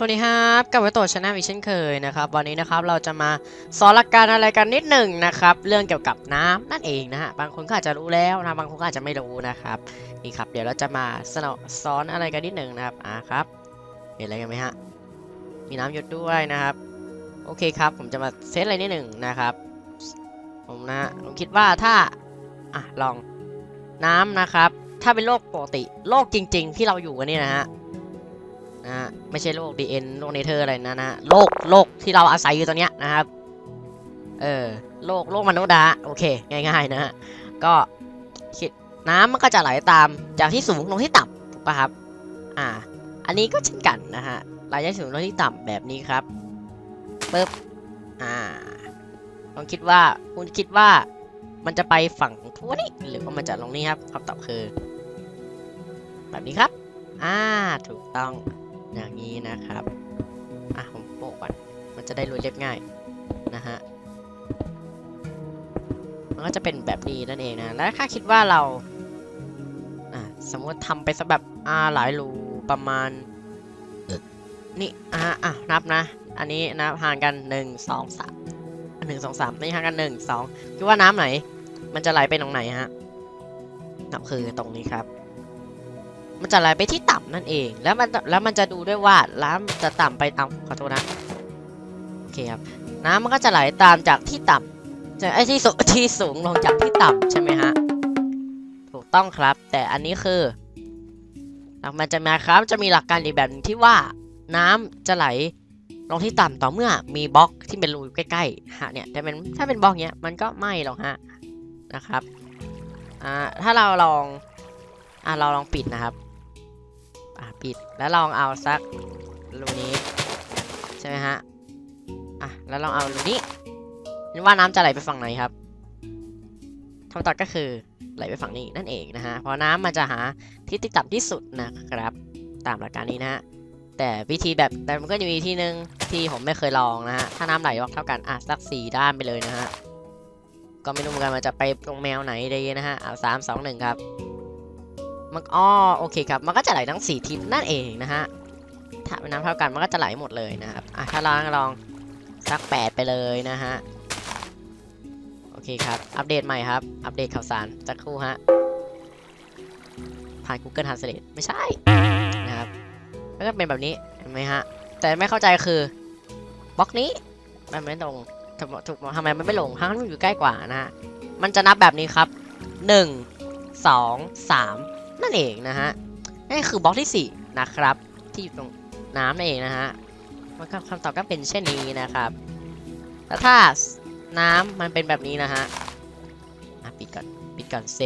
สวัสดีครับกลับมาตัวชนะอีกเช่นเคยนะครับ วันนี้นะครับเราจะมาสอนหลักการอะไรกันนิดหนึ่งนะครับ เรื่องเกี่ยวกับน้ำนั่นเองนะฮะบางคนก็อาจจะรู้แล้วนะบางคนก็อาจจะไม่รู้นะครับนี่ครับ เดี๋ยวเราจะมาสอนสอนอะไรกันนิดหนึ่งนะครับอ่าครับ เห็นอะไรกันไหมฮะมีน้ำหยดด้วยนะครับ โอเคครับ ผมจะมาเซตอะไรนิดหนึ่งนะครับ ผมนะผมคิดว่าถ้าอะลองน้ำนะครับ ถ้าเป็นโลกปกติโลกจริง ๆ ที่เราอยู่กันนี่นะฮะ นะฮะไม่ใช่โลก DN โลกเนเธอร์อะไรนะนะโลกโลกที่เราอาศัยอยู่ตอนเนี้ยนะครับ เออโลกโลกมนุษย์นะโอเค ง่ายๆนะฮะก็คิดน้ำมันก็จะไหลตามจากที่สูงลงที่ต่ำถูกปะครับ อ่า อันนี้ก็เช่นกันนะฮะไหลจากสูงลงที่ต่ำแบบนี้ครับปึ๊บอ่าลองคิดว่าคุณคิดว่ามันจะไปฝั่งทั่วนี้หรือว่ามันจะลงนี่ครับคำตอบคือ แบบนี้ครับ อ่า ถูกต้อง อย่างนี้นะครับ อะผมโปะก่อน มันจะได้รวยเรียบง่ายนะฮะ มันก็จะเป็นแบบนี้นั่นเองนะ แล้วถ้าคิดว่าเรา อะสมมติทำไปสักแบบอ่าหลายรูประมาณ นี่อะอะนับนะ อันนี้นับห่างกันหนึ่งสองสามหนึ่งสองสามนี่ห่างกันหนึ่งสองคิดว่าน้ำไหน มันจะไหลไปตรงไหนฮะนับคือตรงนี้ครับ มันจะไหลไปที่ต่ำนั่นเอง แล้วมันแล้วมันจะดูด้วยว่าน้ำจะต่ำไปเอาขอโทษนะโอเคครับน้ำมันก็จะไหลตามจากที่ต่ำจากไอ้ที่สูงที่สูงลงจากที่ต่ำใช่ไหมฮะถูกต้องครับ แต่อันนี้คือหลักมันจะมาครับจะมีหลักการอีกแบบหนึงที่ว่าน้ำจะไหลลงที่ต่ำต่อเมื่อมีบล็อกที่เป็นรูอยู่ใกล้ๆฮะเนี่ยแต่เป็นถ้าเป็นบล็อกเนี้ยมันก็ไม่หรอกฮะนะครับอ่าถ้าเราลองอ่าเราลองปิดนะครับ อะปิดแล้วลองเอาสักรูนี้ใช่ไหมฮะอะแล้วลองเอารูนี้คิดว่าน้ำจะไหลไปฝั่งไหนครับคำตอบก็คือไหลไปฝั่งนี้นั่นเองนะฮะเพราะน้ำมันจะหาที่ที่ต่ำที่สุดนะครับ ตามหลักการนี้นะฮะแต่วิธีแบบแต่มันก็จะมีที่หนึ่งที่ผมไม่เคยลองนะฮะถ้าน้ำไหลออกเท่ากันอะสักสี่ด้านไปเลยนะฮะก็ไม่รู้เหมือนกันมันจะไปตรงแมวไหนดีนะฮะเอาสามสองหนึ่งครับ มันอ๋อโอเคครับ มันก็จะไหลทั้ง4ทิศนั่นเองนะฮะ ถ้าเป็นน้ำเท่ากันมันก็จะไหลหมดเลยนะครับ อะถ้าลองลองสัก8ไปเลยนะฮะ โอเคครับ อัปเดตใหม่ครับ อัปเดตข่าวสารสักครู่ฮะ ผ่าน Google Translate ไม่ใช่ นะครับแล้วก็เป็นแบบนี้เห็นไหมฮะ แต่ไม่เข้าใจคือบล็อกนี้มันไม่ตรงถูกถูกทำไมมันไม่ลงทั้งที่มันอยู่ใกล้กว่านะฮะ มันจะนับแบบนี้ครับ1 2 3 นั่นเองนะฮะนี่คือบล็อกที่4นะครับ ที่อยู่ตรงน้ำนั่นเองนะฮะมันคำตอบก็เป็นเช่นนี้นะครับแล้วถ้าน้ำมันเป็นแบบนี้นะฮะปิดก่อนปิดก่อนเซ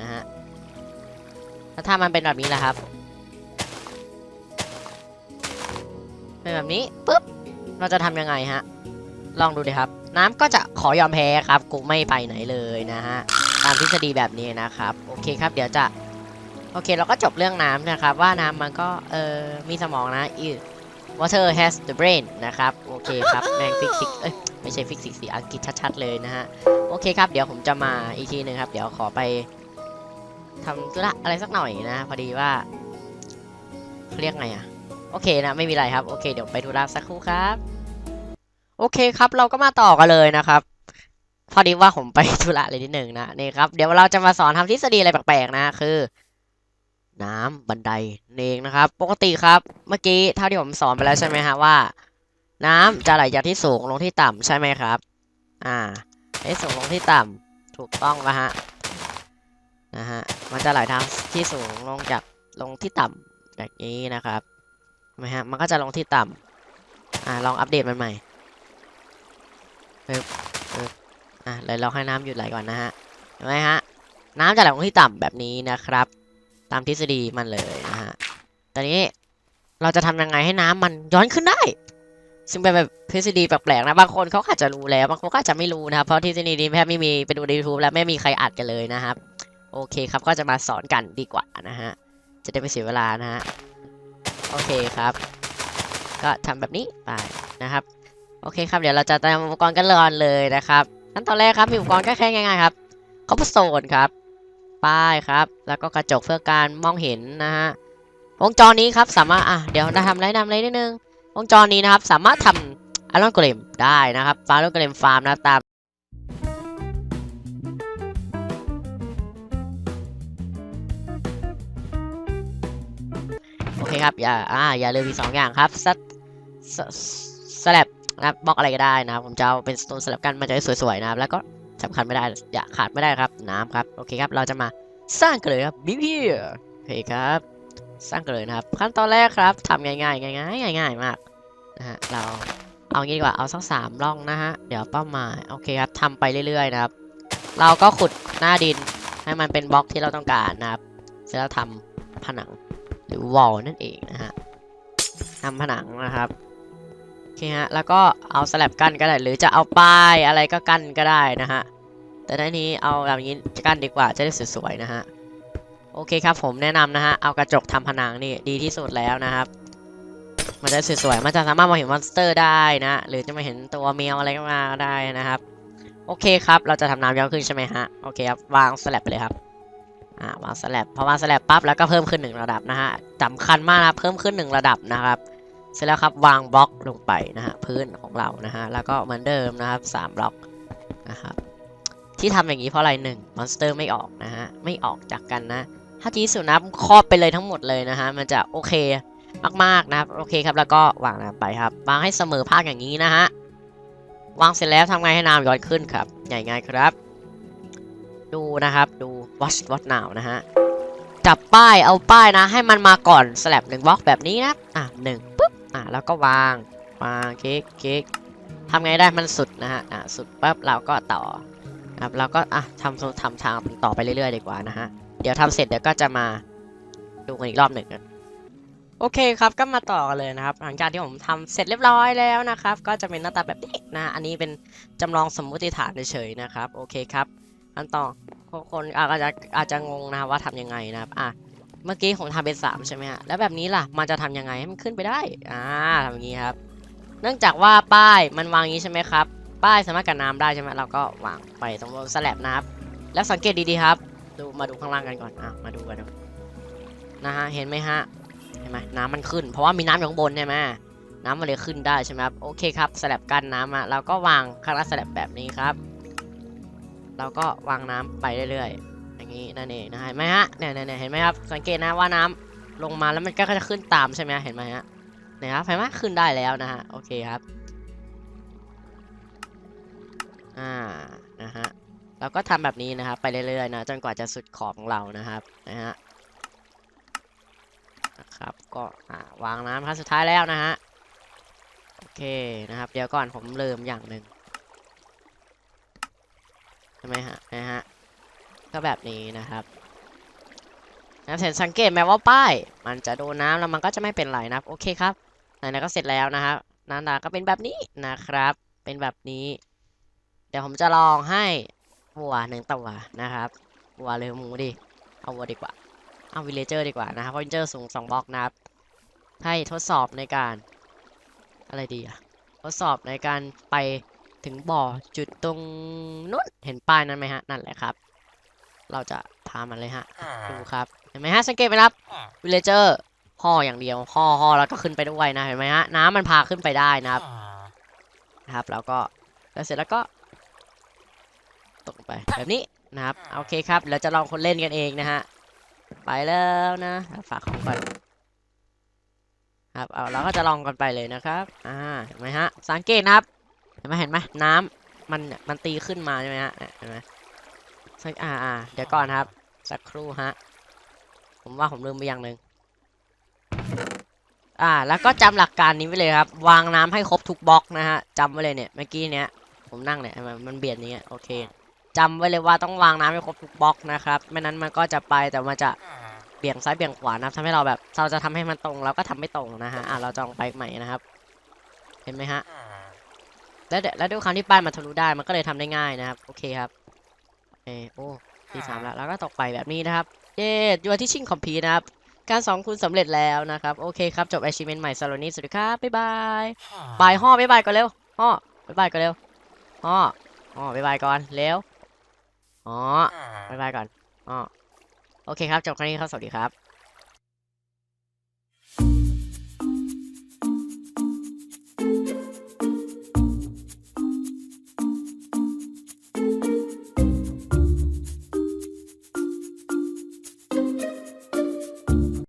นะฮะแล้วถ้ามันเป็นแบบนี้ล่ะครับเป็นแบบนี้ปุ๊บเราจะทำยังไงฮะลองดูดิครับ น้ำก็จะขอยอมแพ้ครับกูไม่ไปไหนเลยนะฮะตามทฤษฎีแบบนี้นะครับ โอเคครับ เดี๋ยวจะ โอเค เราก็จบเรื่องน้ำนะครับ ว่าน้ำมันก็เออมีสมองนะ is water has the brain นะครับ โอเคครับ แมงฟิสิกเอ้ย ไม่ใช่ฟิสิกส์สิอังกฤษชัดๆเลยนะฮะ โอเคครับ เดี๋ยวผมจะมาอีกทีหนึงครับ เดี๋ยวขอไปทำธุระอะไรสักหน่อยนะ พอดีว่าเาเรียกไงอะโอเคนะ ไม่มีอะไรครับ โอเค เดี๋ยวไปธุระสักครู่ครับ โอเคครับ เราก็มาต่อกันเลยนะครับ พอดีว่าผมไปธุระอะไรนิดหนึ่งนะ นี่ครับ เดี๋ยวเราจะมาสอนทำทฤษฎีอะไรแปลกๆนะ คือ น้ำบันไดนเองนะครับ ปกติครับ เมื่อกี้เท่าที่ผมสอนไปแล้วใช่ไหมฮะว่า น้ำจะไหลจากที่สูงลงที่ต่ำใช่ไหมครับ อ่าให้สูงลงที่ต่ำถูกต้องนะฮะนะฮะมันจะไหลทางที่สูงลงจากลงที่ต่ำแบบนี้นะครับนไหมฮะมันก็จะลงที่ต่ำอ่าลองอัปเดตมันใหม่ปึ๊บปึ๊บอะเลยเราให้น้ำหยุดไหลก่อนนะฮะเห็นไหมฮะน้ำจะไหลลงที่ต่ำแบบนี้นะครับ ตามทฤษฎีมันเลยนะฮะตอนนี้เราจะทำยังไงให้น้ำมันย้อนขึ้นได้ ซึ่งเป็นแบบทฤษฎีแปลกๆนะ บางคนเขาอาจจะรู้แล้วบางคนก็อาจจะไม่รู้นะครับ เพราะทฤษฎีนี้แทบไม่มีไปดูใน YouTube แล้วไม่มีใครอัดกันเลยนะครับ โอเคครับก็จะมาสอนกันดีกว่านะฮะ จะได้ไม่เสียเวลานะฮะ โอเคครับ ก็ทำแบบนี้ไปนะครับ โอเคครับ เดี๋ยวเราจะเตรียมอุปกรณ์กันเลยเลยนะครับขั้นตอนแรกครับมีอุปกรณ์ก็แค่ง่ายๆครับคอปโซนครับ ป้ายครับ แล้วก็กระจกเพื่อการมองเห็นนะฮะวงจรนี้ครับสามารถอะเดี๋ยวเราทำอะไรนำไรนิดนึงวงจรนี้นะครับสามารถทำอารอนโกเลมได้นะครับฟาร์มโกเลมฟาร์มนะตามโอเคครับอย่าอ่าอย่าลืมอีกสองอย่างครับสสสลับนะครับบล็อกอะไรก็ได้นะครับผมจะเอาเป็นสโตนสลับกันมันจะได้สวยๆนะครับแล้วก็ สำคัญไม่ได้อย่าขาดไม่ได้ครับ น้ำครับโอเคครับ เราจะมาสร้างกันเลยครับบิวฮีโอเคครับ สร้างกันเลยนะครับ ขั้นตอนแรกครับทำง่ายๆง่ายๆง่ายๆมากนะฮะเราเอางี้ดีกว่าเอาสักสามร่องนะฮะเดี๋ยวเป้าหมายโอเคครับทำไปเรื่อยๆนะครับ เราก็ขุดหน้าดินให้มันเป็นบล็อกที่เราต้องการนะครับเสร็จแล้วทำผนังหรือวอลนั่นเองนะฮะทำผนังนะครับโอเคฮะแล้วก็เอาสลับกั้นก็ได้ หรือจะเอาป้ายอะไรก็กั้นก็ได้นะฮะ แต่ในนี้เอาแบบนี้กั้นดีกว่าจะได้สวยๆนะฮะ โอเคครับผมแนะนำนะฮะ เอากระจกทำผนังนี่ดีที่สุดแล้วนะครับ มันจะสวยๆ มันจะสามารถมองเห็นมอนสเตอร์ได้นะ หรือจะมาเห็นตัวแมวอะไรก็มาได้นะครับ โอเคครับ เราจะทำน้ำยาวขึ้นใช่ไหมฮะ โอเคครับ วางสลับไปเลยครับ อ่าวางสลับพอวางสลับปั๊บแล้วก็เพิ่มขึ้นหนึ่งระดับนะฮะสำคัญมากนะ เพิ่มขึ้นหนึ่งระดับนะครับเสร็จแล้วครับวางบล็อกลงไปนะฮะพื้นของเรานะฮะแล้วก็เหมือนเดิมนะครับสามบล็อกนะครับ ที่ทำอย่างนี้เพราะอะไรหนึ่งมอนสเตอร์ไม่ออกนะฮะ ไม่ออกจากกันนะ ถ้าจีสุนับครอบไปเลยทั้งหมดเลยนะฮะ มันจะโอเคมากๆนะครับ โอเคครับ แล้วก็วางน้ำไปครับ วางให้เสมอภาคอย่างนี้นะฮะ วางเสร็จแล้วทำไงให้น้ำย้อนขึ้นครับ ใหญ่ง่ายครับ ดูนะครับ ดู watch watch now นะฮะ จับป้าย เอาป้ายนะ ให้มันมาก่อนสลับหนึ่งบล็อกแบบนี้นะ อะหนึ่งปุ๊บ อะ แล้วก็วาง วางคลิกคลิกทำไงได้มันสุดนะฮะ อะ สุดปั๊บ เราก็ต่อ ครับเราก็อะทำทำทางต่อไปเรื่อยๆดีกว่านะฮะเดี๋ยวทำเสร็จเดี๋ยวก็จะมาดูกันอีกรอบหนึ่งกันโอเคครับก็มาต่อกันเลยนะครับ หลังจากที่ผมทำเสร็จเรียบร้อยแล้วนะครับ ก็จะเป็นหน้าตาแบบนี้นะอันนี้เป็นจำลองสมมุติฐานเฉยๆนะครับโอเคครับขั้นตอนคนอาจจะอาจจะงงนะว่าทำยังไงนะครับอะเมื่อกี้ผมทำเป็นสามใช่ไหมฮะแล้วแบบนี้ล่ะมันจะทำยังไงให้มันขึ้นไปได้อ่าทำอย่างนี้ครับ เนื่องจากว่าป้ายมันวางอย่างนี้ใช่ไหมครับ ป้ายสามารถกันน้ำได้ใช่ไหมเราก็วางไปตรงสแลบนะครับ แล้วสังเกตดีๆครับ ดูมาดูข้างล่างกันก่อนอะมาดูกันดูนะฮะเห็นไหมฮะเห็นไหมน้ำมันขึ้น เพราะว่ามีน้ำอยู่ข้างบนใช่ไหมน้ำมันเลยขึ้นได้ใช่ไหมครับโอเคครับสแลบกันน้ำอะเราก็วางข้างล่างสแลบแบบนี้ครับ เราก็วางน้ำไปเรื่อยๆอย่างนี้นั่นเองนะเห็นไหมฮะเนี่ยเนี่ยเห็นไหมครับสังเกตนะว่าน้ำลงมาแล้วมันก็จะขึ้นตามใช่ไหมเห็นไหมฮะเนี่ยครับเห็นไหมขึ้นได้แล้วนะฮะโอเคครับ อ่านะฮะเราก็ทำแบบนี้นะครับไปเรื่อยๆนะจนกว่าจะสุดขอบของเรานะครับนะฮะนะครับก็อ่าวางน้ำครั้งสุดท้ายแล้วนะฮะโอเคนะครับ เดี๋ยวก่อนผมลืมอย่างหนึ่งใช่ไหมฮะนะฮะก็แบบนี้นะครับนะเห็นสังเกตไหมว่าป้าย มันจะโดนน้ำแล้วมันก็จะไม่เป็นไรนะโอเคครับไหนๆก็เสร็จแล้วนะครับหน้าตาก็เป็นแบบนี้นะครับ เป็นแบบนี้ ดี๋ยวผมจะลองให้วัวหนึ่งตัวนะครับวัวเลยหมูดิ เอาวัวดีกว่า เอาวิลเลเจอร์ดีกว่านะครับเพราะวิลเลเจอร์สูงสองบล็อกนะครับ ให้ทดสอบในการ อะไรดีอะทดสอบในการไปถึงบ่อจุดตรงนู้นเห็นป้ายนั้นไหมฮะ นั่นแหละครับ เราจะพามันเลยฮะ ดูครับ เห็นไหมฮะ สังเกตไหมครับ วิลเลเจอร์ห่ออย่างเดียวห่อห่อแล้วก็ขึ้นไปด้วยนะ เห็นไหมฮะ น้ำมันพาขึ้นไปได้นะครับ นะครับ แล้วก็แล้วเสร็จแล้วก็ ตกลงไปแบบนี้นะครับโอเคครับเราจะลองคนเล่นกันเองนะฮะไปแล้วนะฝากของก่อนครับเอาเราก็จะลองกันไปเลยนะครับอ่าเห็นไหมฮะสังเกตนะครับเห็นไหมเห็นไหมน้ำมันเนี่ยมันตีขึ้นมาใช่ไหมฮะเนี่ยเห็นไหมสักอ่าอ่าเดี๋ยวก่อนครับสักครู่ฮะผมว่าผมลืมไปอย่างหนึ่งอ่า แล้วก็จำหลักการนี้ไว้เลยครับ วางน้ำให้ครบทุกบล็อกนะฮะจำไว้เลยเนี่ยเมื่อกี้เนี้ยผมนั่งเนี่ยมันมันเบียดนี้ยโอเค จำไว้เลยว่าต้องวางน้ำให้ครบทุกบล็อกนะครับไม่นั้นมันก็จะไปแต่มันจะเบี่ยงซ้ายเบี่ยงขวานะทำให้เราแบบ เราจะทำให้มันตรงเราก็ทำไม่ตรงนะฮะอ่าเราจองไปใหม่นะครับ เห็นไหมฮะแล้วแล้วด้วยความที่ป้ายมันทะลุได้มันก็เลยทำได้ง่ายนะครับ โอเคครับโอเคโอ้ที่สามแล้วแล้วก็ตกไปแบบนี้นะครับเย้ยูที่ชิงคอมพีนะครับ การสองคุณสำเร็จแล้วนะครับ โอเคครับ จบ achievement ใหม่สำหรับวันนี้สวัสดีครับ บ๊ายบายบายห่อบ๊ายบายก่อนเร็วห่อบ๊ายบายก่อนเร็วห่อห่อบ๊ายบายก่อนเร็ว อ๋อบ๊ายบายก่อนอ๋อโอเคครับ จบครั้งนี้ครับ สวัสดีครับ